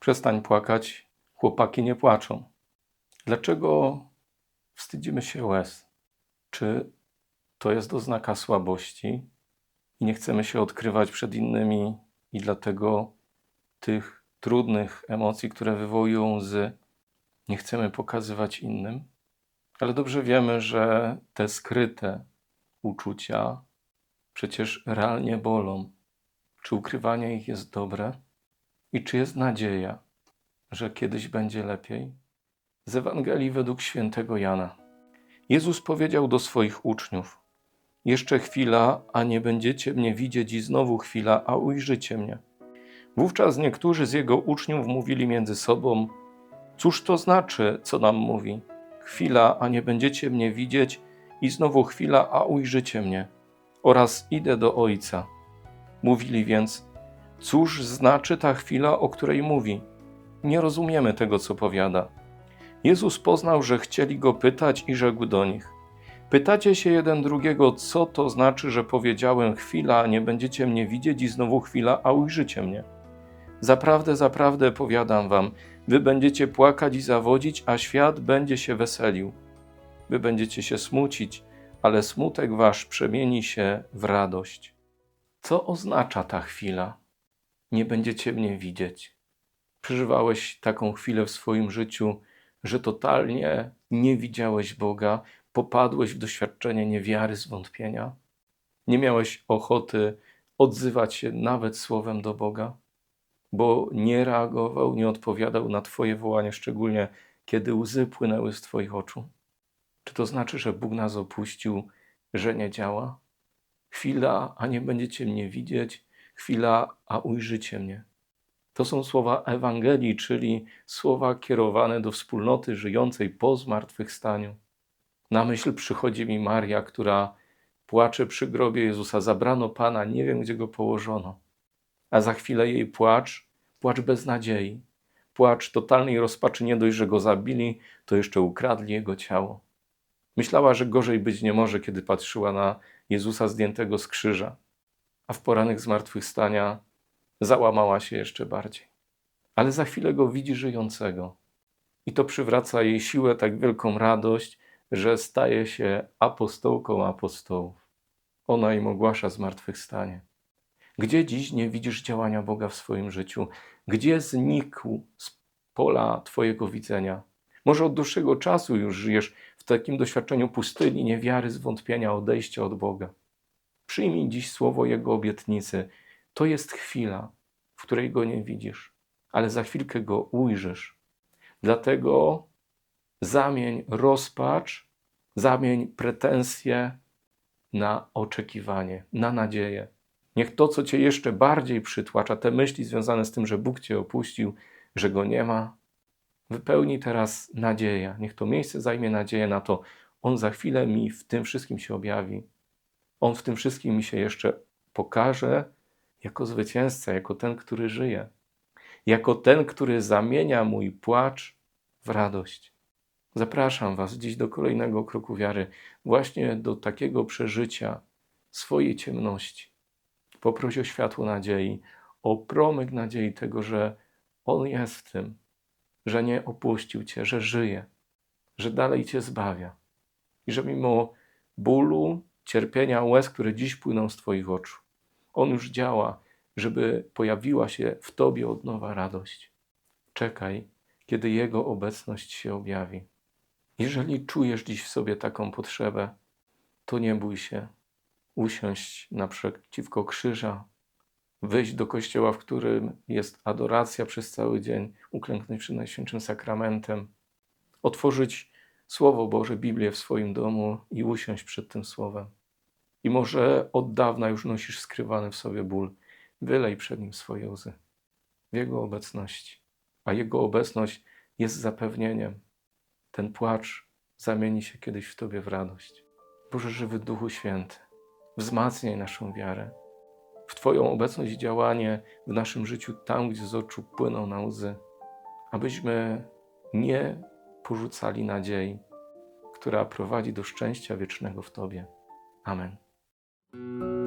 Przestań płakać, chłopaki nie płaczą. Dlaczego wstydzimy się łez? Czy to jest oznaka słabości i nie chcemy się odkrywać przed innymi i dlatego tych trudnych emocji, które wywołują łzy, nie chcemy pokazywać innym? Ale dobrze wiemy, że te skryte uczucia przecież realnie bolą. Czy ukrywanie ich jest dobre? I czy jest nadzieja, że kiedyś będzie lepiej? Z Ewangelii według świętego Jana. Jezus powiedział do swoich uczniów: Jeszcze chwila, a nie będziecie mnie widzieć, i znowu chwila, a ujrzycie mnie. Wówczas niektórzy z jego uczniów mówili między sobą: Cóż to znaczy, co nam mówi? Chwila, a nie będziecie mnie widzieć, i znowu chwila, a ujrzycie mnie. Oraz idę do Ojca. Mówili więc: Cóż znaczy ta chwila, o której mówi? Nie rozumiemy tego, co powiada. Jezus poznał, że chcieli go pytać i rzekł do nich: Pytacie się jeden drugiego, co to znaczy, że powiedziałem chwila, nie będziecie mnie widzieć, i znowu chwila, a ujrzycie mnie. Zaprawdę, zaprawdę powiadam wam, wy będziecie płakać i zawodzić, a świat będzie się weselił. Wy będziecie się smucić, ale smutek wasz przemieni się w radość. Co oznacza ta chwila? Nie będziecie mnie widzieć. Przeżywałeś taką chwilę w swoim życiu, że totalnie nie widziałeś Boga, popadłeś w doświadczenie niewiary, zwątpienia? Nie miałeś ochoty odzywać się nawet słowem do Boga, bo nie reagował, nie odpowiadał na Twoje wołanie, szczególnie kiedy łzy płynęły z Twoich oczu? Czy to znaczy, że Bóg nas opuścił, że nie działa? Chwila, a nie będziecie mnie widzieć, chwila, a ujrzycie mnie. To są słowa Ewangelii, czyli słowa kierowane do wspólnoty żyjącej po zmartwychwstaniu. Na myśl przychodzi mi Maria, która płacze przy grobie Jezusa. Zabrano Pana, nie wiem gdzie go położono. A za chwilę jej płacz, płacz bez nadziei. Płacz totalnej rozpaczy, nie dość, że go zabili, to jeszcze ukradli jego ciało. Myślała, że gorzej być nie może, kiedy patrzyła na Jezusa zdjętego z krzyża, a w poranek zmartwychwstania załamała się jeszcze bardziej. Ale za chwilę go widzi żyjącego i to przywraca jej siłę, tak wielką radość, że staje się apostołką apostołów. Ona im ogłasza zmartwychwstanie. Gdzie dziś nie widzisz działania Boga w swoim życiu? Gdzie znikł z pola Twojego widzenia? Może od dłuższego czasu już żyjesz w takim doświadczeniu pustyni, niewiary, zwątpienia, odejścia od Boga. Przyjmij dziś słowo Jego obietnicy. To jest chwila, w której Go nie widzisz, ale za chwilkę Go ujrzysz. Dlatego zamień rozpacz, zamień pretensje na oczekiwanie, na nadzieję. Niech to, co Cię jeszcze bardziej przytłacza, te myśli związane z tym, że Bóg Cię opuścił, że Go nie ma, wypełni teraz nadzieja. Niech to miejsce zajmie nadzieję na to, On za chwilę mi w tym wszystkim się objawi. On w tym wszystkim mi się jeszcze pokaże jako zwycięzca, jako ten, który żyje, jako ten, który zamienia mój płacz w radość. Zapraszam Was dziś do kolejnego kroku wiary, właśnie do takiego przeżycia swojej ciemności. Poproś o światło nadziei, o promyk nadziei tego, że On jest w tym, że nie opuścił Cię, że żyje, że dalej Cię zbawia i że mimo bólu, cierpienia, łez, które dziś płyną z Twoich oczu, On już działa, żeby pojawiła się w Tobie od nowa radość. Czekaj, kiedy Jego obecność się objawi. Jeżeli czujesz dziś w sobie taką potrzebę, to nie bój się usiąść naprzeciwko krzyża, wyjść do kościoła, w którym jest adoracja przez cały dzień, uklęknąć przed Najświętszym Sakramentem, otworzyć Słowo Boże, Biblię w swoim domu i usiąść przed tym Słowem. I może od dawna już nosisz skrywany w sobie ból, wylej przed Nim swoje łzy w Jego obecności. A Jego obecność jest zapewnieniem. Ten płacz zamieni się kiedyś w Tobie w radość. Boże żywy Duchu Święty, wzmacniaj naszą wiarę w Twoją obecność i działanie w naszym życiu, tam, gdzie z oczu płyną na łzy, abyśmy nie porzucali nadziei, która prowadzi do szczęścia wiecznego w Tobie. Amen. Thank you.